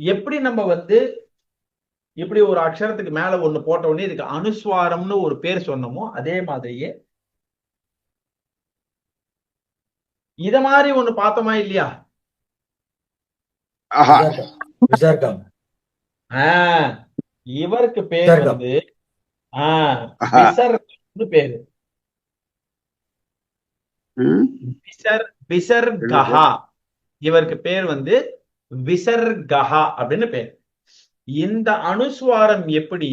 எப்படி நம்ம வந்து இப்படி ஒரு அக்ஷரத்துக்கு மேல ஒண்ணு போட்ட உடனே இதுக்கு அனுஸ்வாரம்னு ஒரு பேர் சொன்னோமோ அதே மாதிரியே இத மாதிரி ஒண்ணு பார்த்தோமா இல்லையா? இவருக்கு பேர். வந்து ஆஹ். பேரு. ம், விசர் விசர்கஹா இவருக்கு பேர் வந்து விசர்கஹா அப்படின்னு பேர். இந்த அனுஸ்வாரம் எப்படி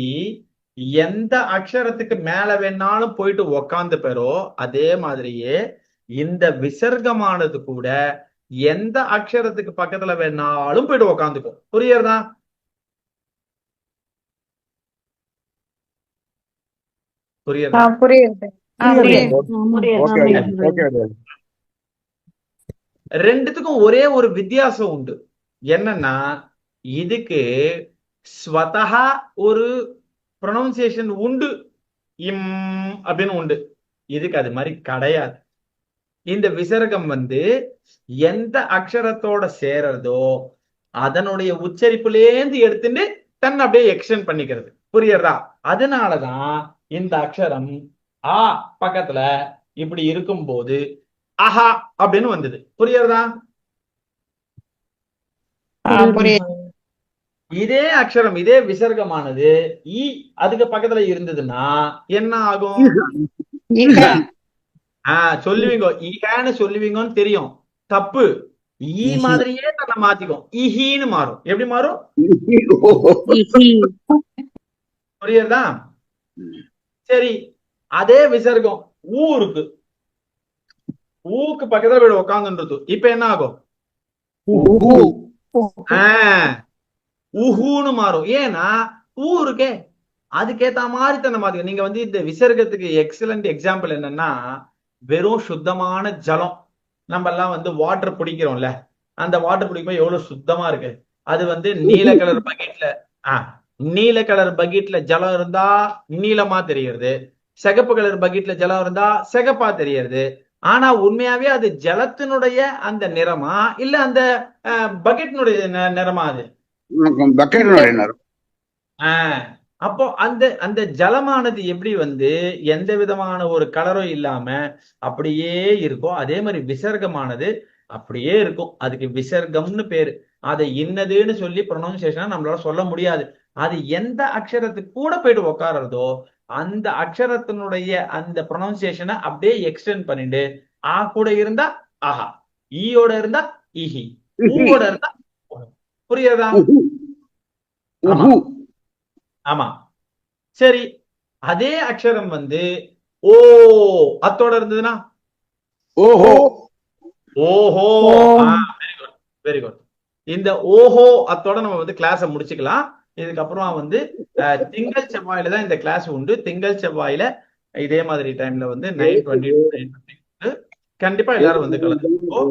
எந்த அக்ஷரத்துக்கு மேல வேணாலும் போயிட்டு உக்காந்து பெறோ அதே மாதிரியே இந்த விசர்க்கமானது கூட எந்த அக்ஷரத்துக்கு பக்கத்துல வேணாலும் போயிட்டு உக்காந்துக்கும். புரியுறதா புரியுது. ஆ, புரியுது. Okay okay okay. ரெண்டுத்துக்கும் ஒரே ஒரு வித்தியாசம் உண்டு. என்னன்னா இதுக்கு ஸ்வதஹா ஒரு ப்ரொனவுன்சியேஷன் உண்டு. இம் அப்படின்னு உண்டு. இதுக்கு அது மாதிரி கிடையாது. இந்த விசர்க்கம் வந்து எந்த அக்ஷரத்தோட சேரறதோ அதனுடைய உச்சரிப்புலேந்து எடுத்துட்டு தன்னை அப்படியே எக்ஸ்டென்ட் பண்ணிக்கிறது. புரியுறதா? அதனாலதான் இந்த அக்ஷரம் ஆ பக்கத்துல இப்படி இருக்கும் போது அஹா அப்படின்னு வந்தது. புரியுறதா? இதே அக்ஷரம் இதே விசர்க்கமானது இ அதுக்கு பக்கத்துல இருந்ததுன்னா என்ன ஆகும்? ஈகா. ஆஹ் சொல்லுவீங்க. ஈகான்னு சொல்லுவீங்கன்னு தெரியும். தப்பு. ஈ. மாதிரியே தன்னை மாத்திக்கும். இஹின்னு மாறும். எப்படி மாறும்? புரியுறதா சரி. அதே விசர்க்கம். ஊ இருக்கு. ஊக்கு பக்கத்துல போய் உட்காந்துன்றது இப்ப என்ன ஆகும்? ஆஹ் உஹுன்னு மாறும். ஏன்னா ஊ இருக்கே. அதுக்கேத்த மாதிரி தன்னை மாத்திக்கும் நீங்க வந்து இந்த விசர்க்கத்துக்கு எக்ஸலண்ட் எக்ஸாம்பிள் என்னன்னா வெறும் சுத்தமான ஜலம். நம்ம எல்லாம் வந்து வாட்டர் பிடிக்கிறோம்ல அந்த வாட்டர் பிடிக்கும்போது எவ்வளவு சுத்தமா இருக்கு? அது வந்து நீல கலர் பக்கெட்ல ஆஹ் நீல கலர் பக்கெட்ல ஜலம் இருந்தா நீலமா தெரியறது. சிகப்பு கலர் பக்கெட்ல ஜலம் இருந்தா சிகப்பா தெரியறது. ஆனா உண்மையாவே அது ஜலத்தினுடைய அந்த நிறமா? இல்ல அந்த பக்கெட்டினுடைய நிறமா அது? ஆஹ் அப்போ அந்த அந்த ஜலமானது எப்படி வந்து எந்த விதமான ஒரு கலரும் இல்லாம அப்படியே இருக்கோ அதே மாதிரி விசர்க்கமானது அப்படியே இருக்கும். அதுக்கு விசர்க்கம்னு பேரு. அதை இன்னதுன்னு சொல்லி ப்ரொனவுன்சியேஷனா நம்மளால சொல்ல முடியாது. அது எந்த அக்ஷரத்துக்கு கூட போயிட்டு உட்காருறதோ அந்த அக்ஷரத்தினுடைய அந்த ப்ரொனவுன்சியேஷனை அப்படியே எக்ஸ்டெண்ட் பண்ணிட்டு ஆ கூட இருந்தா ஆஹா ஈயோட இருந்தா இஹி ஊவோட இருந்தா. புரியுறதா ஆமா. சரி அதே அக்ஷரம் வந்து ஓ அத்தோட இருந்ததுன்னா? ஓஹோ. ஓஹோ. வெரி குட் வெரி குட் இந்த ஓஹோ அத்தோட நம்ம வந்து கிளாஸை முடிச்சுக்கலாம். இதுக்கப்புறமா வந்து திங்கள் செவ்வாயில தான் இந்த கிளாஸ் உண்டு. திங்கள் செவ்வாயில இதே மாதிரி டைம்ல வந்து நைன் டுவெண்ட்டி கண்டிப்பா எல்லாரும் வந்து கலந்துக்கோ